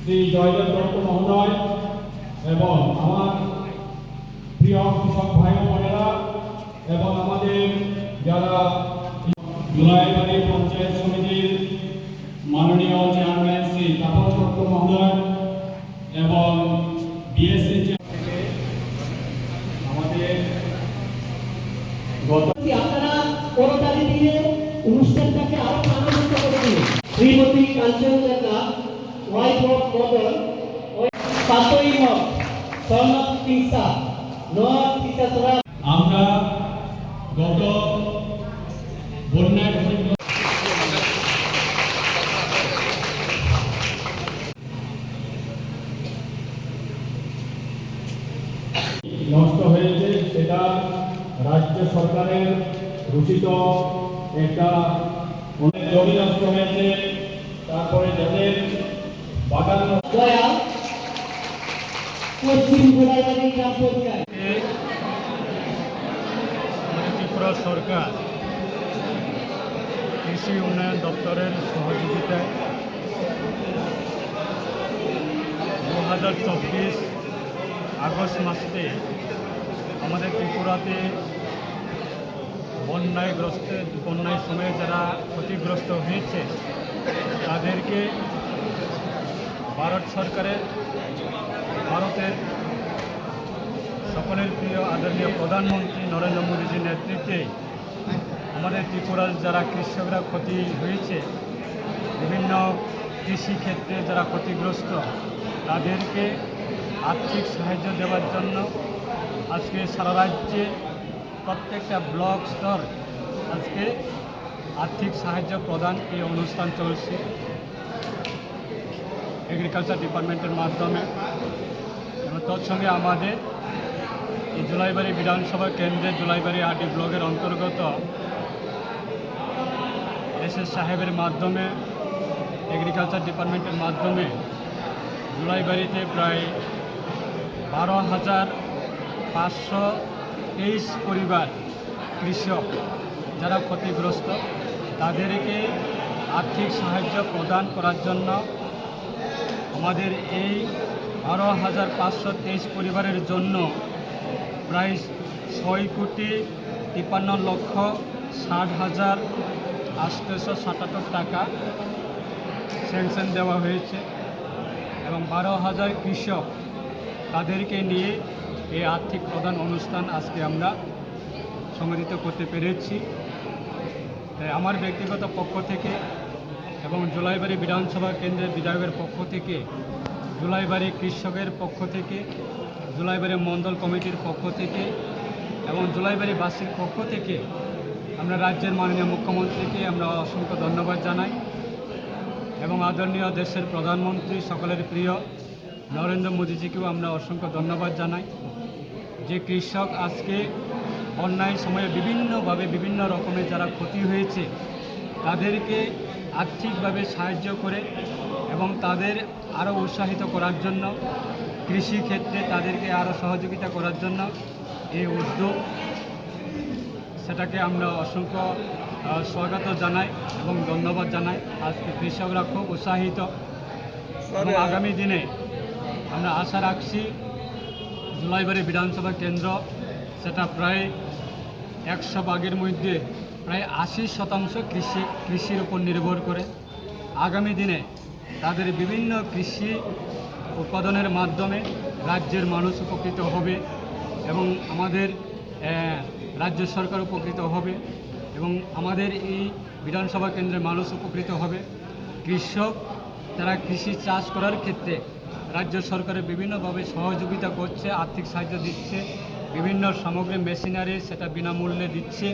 শ্রী জয়দেব দত্ত মহোদয় এবং আমার প্রিয় কৃষক ভাই বোনেরা এবং আমাদের যারা জুলাইবাড়ি পঞ্চায়েত সমিতির মাননীয় চেয়ারম্যান শ্রী তাপস দত্ত মহোদয় এবং বিএসসি আপনারা করতালি দিয়ে অনুষ্ঠানটাকে আরও প্রাণবন্ত করে দিন। শ্রীমতী কাঞ্চনজঙ্ঘা আমরা গত বন্যায় নষ্ট হয়েছে সেটা রাজ্য সরকারের ঘোষিত একটা অনেক জমি নষ্ট হয়েছে, তারপরে যাদের ত্রিপুরা সরকার, কৃষি উন্নয়ন দপ্তরের সহযোগিতায় দু হাজার চব্বিশ আগস্ট মাসে আমাদের ত্রিপুরাতে বন্যায়গ্রস্ত, বন্যায় সময়ে যারা ক্ষতিগ্রস্ত হয়েছে, তাদেরকে ভারত সরকারের, ভারতের সকলের প্রিয় আদরণীয় প্রধানমন্ত্রী নরেন্দ্র মোদীজির নেতৃত্বে আমাদের ত্রিপুরার যারা কৃষকরা ক্ষতি হয়েছে, বিভিন্ন কৃষি ক্ষেত্রে যারা ক্ষতিগ্রস্ত, তাদেরকে আর্থিক সাহায্য দেওয়ার জন্য আজকে সারা রাজ্যে প্রত্যেকটা ব্লক স্তর আজকে আর্থিক সাহায্য প্রদান এই অনুষ্ঠান চলছে। এগ্রিকালচার ডিপার্টমেন্টের মাধ্যমে এবং তৎসঙ্গে আমাদের এই জুলাইবাড়ি বিধানসভা কেন্দ্রের জুলাইবাড়ি আরডি ব্লকের অন্তর্গত এস এস সাহেবের মাধ্যমে এগ্রিকালচার ডিপার্টমেন্টের মাধ্যমে জুলাইবাড়িতে প্রায় বারো হাজার পাঁচশো তেইশ পরিবার কৃষক যারা ক্ষতিগ্রস্ত, তাদেরকে আর্থিক সাহায্য প্রদান করার জন্য আমাদের এই বারো হাজার পাঁচশো তেইশ পরিবারের জন্য প্রায় ছয় কোটি তিপ্পান্ন লক্ষ ষাট হাজার আটশোশো সাতাত্তর টাকা স্যাংশন দেওয়া হয়েছে এবং বারো হাজার কৃষক তাদেরকে নিয়ে এই আর্থিক প্রদান অনুষ্ঠান আজকে আমরা সংগঠিত করতে পেরেছি। তাই আমার ব্যক্তিগত পক্ষ থেকে এবং জুলাইবাড়ি বিধানসভা কেন্দ্রের বিধায়কের পক্ষ থেকে, জুলাইবাড়ি কৃষকের পক্ষ থেকে, জুলাইবাড়ি মণ্ডল কমিটির পক্ষ থেকে এবং জুলাইবাড়ি বাসীর পক্ষ থেকে আমরা রাজ্যের মাননীয় মুখ্যমন্ত্রীকে আমরা অসংখ্য ধন্যবাদ জানাই এবং আদরণীয় দেশের প্রধানমন্ত্রী, সকলের প্রিয় নরেন্দ্র মোদীজিকেও আমরা অসংখ্য ধন্যবাদ জানাই যে কৃষক আজকে অন্যায় সময়ে বিভিন্নভাবে বিভিন্ন রকমের যারা ক্ষতি হয়েছে, তাদেরকে আর্থিকভাবে সাহায্য করে এবং তাদের আরও উৎসাহিত করার জন্য কৃষি ক্ষেত্রে তাদেরকে আরও সহযোগিতা করার জন্য এই উদ্যোগ সেটাকে আমরা অসংখ্য স্বাগত জানাই এবং ধন্যবাদ জানাই। আজকে কৃষকরা খুব উৎসাহিত এবং আগামী দিনে আমরা আশা রাখছি জুলাইবাড়ি বিধানসভা কেন্দ্র সেটা প্রায় একশো ভাগের মধ্যে প্রায় আশি শতাংশ কৃষি, কৃষির উপর নির্ভর করে। আগামী দিনে তাদের বিভিন্ন কৃষি উৎপাদনের মাধ্যমে রাজ্যের মানুষ উপকৃত হবে এবং আমাদের রাজ্য সরকার উপকৃত হবে এবং আমাদের এই বিধানসভা কেন্দ্রের মানুষ উপকৃত হবে। কৃষক তারা কৃষি চাষ করার ক্ষেত্রে রাজ্য সরকারের বিভিন্নভাবে সহযোগিতা করছে, আর্থিক সাহায্য দিচ্ছে, বিভিন্ন সামগ্রী, মেশিনারি সেটা বিনামূল্যে দিচ্ছে।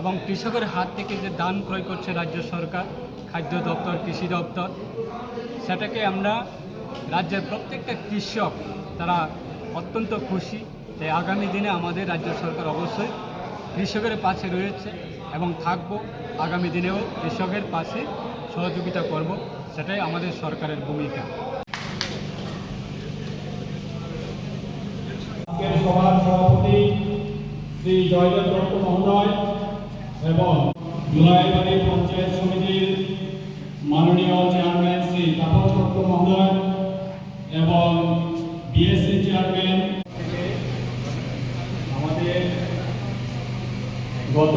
এবং কৃষকের হাত থেকে যে দান ক্রয় করছে রাজ্য সরকার, খাদ্য দপ্তর, কৃষি দপ্তর, সেটাকে আমরা রাজ্যের প্রত্যেকটা কৃষক, তারা অত্যন্ত খুশি। তাই আগামী দিনে আমাদের রাজ্য সরকার অবশ্যই কৃষকের পাশে রয়েছে এবং থাকব। আগামী দিনেও কৃষকের পাশে সহযোগিতা করব, সেটাই আমাদের সরকারের ভূমিকা। সভার সভাপতি শ্রী জয়দেব দত্ত মহোদয় এবং জুলাইবাড়ি পঞ্চায়েত সমিতির মাননীয় চেয়ারম্যান শ্রী তাপস দত্ত মহোদয় এবং বিএসসি চেয়ারম্যান আমাদের গত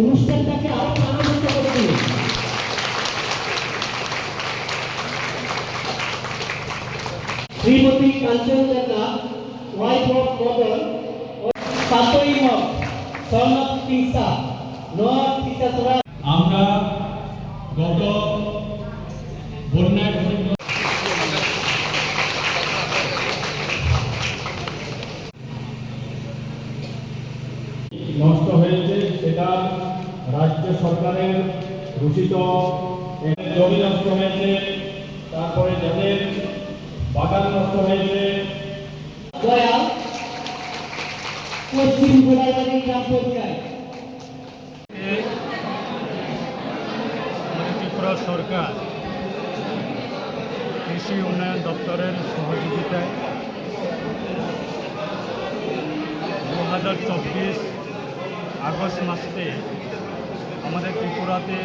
অনুষ্ঠানটাকে আরও প্রাণবন্ত করে দিন শ্রীমতী কাঞ্চনজঙ্ঘা ওয়াইফ অফ মদন সাতই মগ সনদ তিসা নয় তিসাসরা আমরা গত বন্যায় নষ্ট হয়েছে সেটা রাজ্য সরকারের ঘোষিত জমি নষ্ট হয়েছে, তারপরে যাদের বাগান নষ্ট হয়েছে। পশ্চিম আমাদের ত্রিপুরা সরকার, কৃষি উন্নয়ন দপ্তরের সহযোগিতায় দু হাজার চব্বিশ আগস্ট মাসে আমাদের ত্রিপুরাতে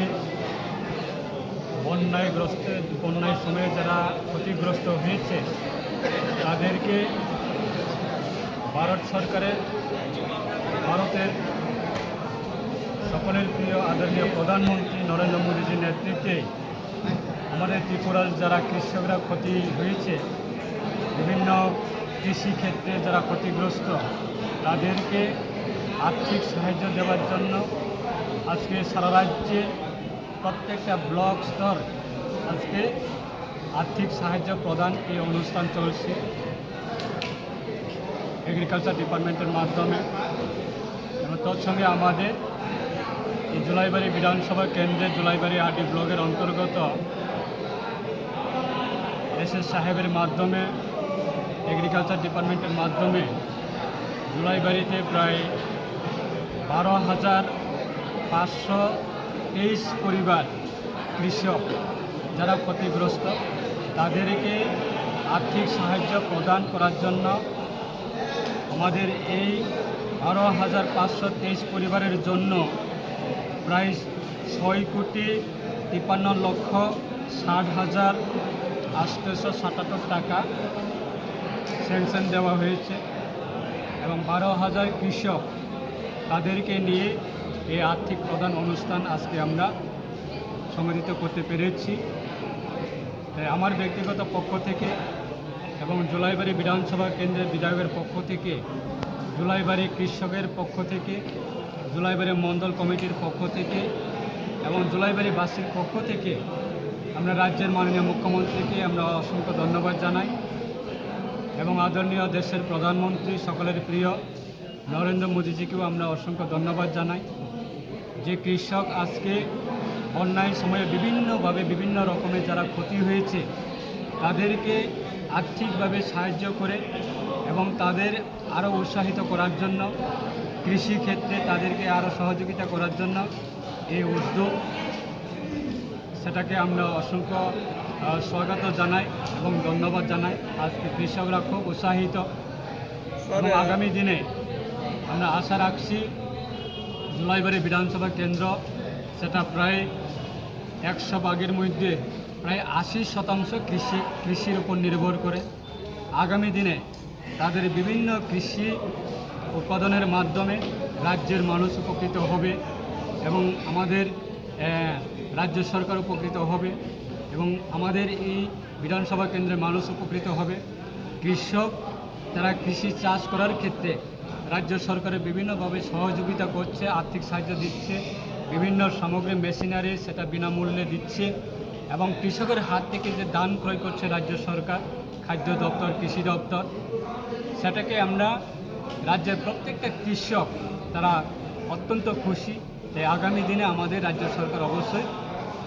বন্যায়গ্রস্ত বন্যার সময়ে যারা ক্ষতিগ্রস্ত হয়েছে, তাদেরকে ভারত সরকারের, ভারতের সকলের প্রিয় আদরণীয় প্রধানমন্ত্রী নরেন্দ্র মোদীজির নেতৃত্বে আমাদের ত্রিপুরার যারা কৃষকরা ক্ষতি হয়েছে, বিভিন্ন কৃষি ক্ষেত্রে যারা ক্ষতিগ্রস্ত, তাদেরকে আর্থিক সাহায্য দেওয়ার জন্য আজকে সারা রাজ্যে প্রত্যেকটা ব্লক স্তর আজকে আর্থিক সাহায্য প্রদান এই অনুষ্ঠান চলছে। এগ্রিকালচার ডিপার্টমেন্টের মাধ্যমে এবং তৎসঙ্গে আমাদের এই জুলাইবাড়ি বিধানসভা কেন্দ্রের জুলাইবাড়ি আরডি ব্লকের অন্তর্গত এস এস সাহেবের মাধ্যমে, এগ্রিকালচার ডিপার্টমেন্টের মাধ্যমে জুলাইবাড়িতে প্রায় বারো হাজার পাঁচশো তেইশ পরিবার কৃষক যারা ক্ষতিগ্রস্ত, তাদেরকে আর্থিক সাহায্য প্রদান করার জন্য আমাদের এই বারো হাজার পাঁচশো তেইশ পরিবারের জন্য প্রায় ছয় কোটি তিপ্পান্ন লক্ষ ষাট হাজার আটশোশো সাতাত্তর টাকা স্যাংশন দেওয়া হয়েছে এবং বারো হাজার কৃষক তাদেরকে নিয়ে এই আর্থিক প্রদান অনুষ্ঠান আজকে আমরা সংগঠিত করতে পেরেছি। আমার ব্যক্তিগত পক্ষ থেকে এবং জুলাইবাড়ি বিধানসভা কেন্দ্রের বিধায়কের পক্ষ থেকে, জুলাইবাড়ি কৃষকের পক্ষ থেকে, জুলাইবাড়ি মণ্ডল কমিটির পক্ষ থেকে এবং জুলাইবাড়ি বাসীর পক্ষ থেকে আমরা রাজ্যের মাননীয় মুখ্যমন্ত্রীকে আমরা অসংখ্য ধন্যবাদ জানাই এবং আদরণীয় দেশের প্রধানমন্ত্রী, সকলের প্রিয় নরেন্দ্র মোদীজিকেও আমরা অসংখ্য ধন্যবাদ জানাই যে কৃষক আজকে অন্যায় সময়ে বিভিন্নভাবে বিভিন্ন রকমের যারা ক্ষতি হয়েছে, তাদেরকে আর্থিকভাবে সাহায্য করে এবং তাদের আরও উৎসাহিত করার জন্য কৃষি ক্ষেত্রে তাদেরকে আরও সহযোগিতা করার জন্য এই উদ্যোগ সেটাকে আমরা অসংখ্য স্বাগত জানাই এবং ধন্যবাদ জানাই। আজকে কৃষকরা খুব উৎসাহিত এবং আগামী দিনে আমরা আশা রাখছি জুলাইবাড়ি বিধানসভা কেন্দ্র সেটা প্রায় একশো ভাগের মধ্যে প্রায় আশি শতাংশ কৃষি, কৃষির উপর নির্ভর করে। আগামী দিনে তাদের বিভিন্ন কৃষি উৎপাদনের মাধ্যমে রাজ্যের মানুষ উপকৃত হবে এবং আমাদের রাজ্য সরকার উপকৃত হবে এবং আমাদের এই বিধানসভা কেন্দ্রের মানুষ উপকৃত হবে। কৃষক তারা কৃষি চাষ করার ক্ষেত্রে রাজ্য সরকারের বিভিন্নভাবে সহযোগিতা করছে, আর্থিক সাহায্য দিচ্ছে, বিভিন্ন সামগ্রী, মেশিনারি সেটা বিনামূল্যে দিচ্ছে। এবং কৃষকের হাত থেকে যে দান ক্রয় করছে রাজ্য সরকার, খাদ্য দপ্তর, কৃষি দপ্তর, সেটাকে আমরা রাজ্যের প্রত্যেকটা কৃষক, তারা অত্যন্ত খুশি। তাই আগামী দিনে আমাদের রাজ্য সরকার অবশ্যই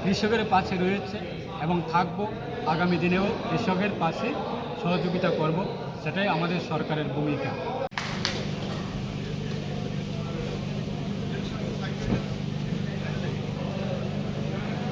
কৃষকের পাশে রয়েছে এবং থাকব। আগামী দিনেও কৃষকের পাশে সহযোগিতা করব, সেটাই আমাদের সরকারের ভূমিকা।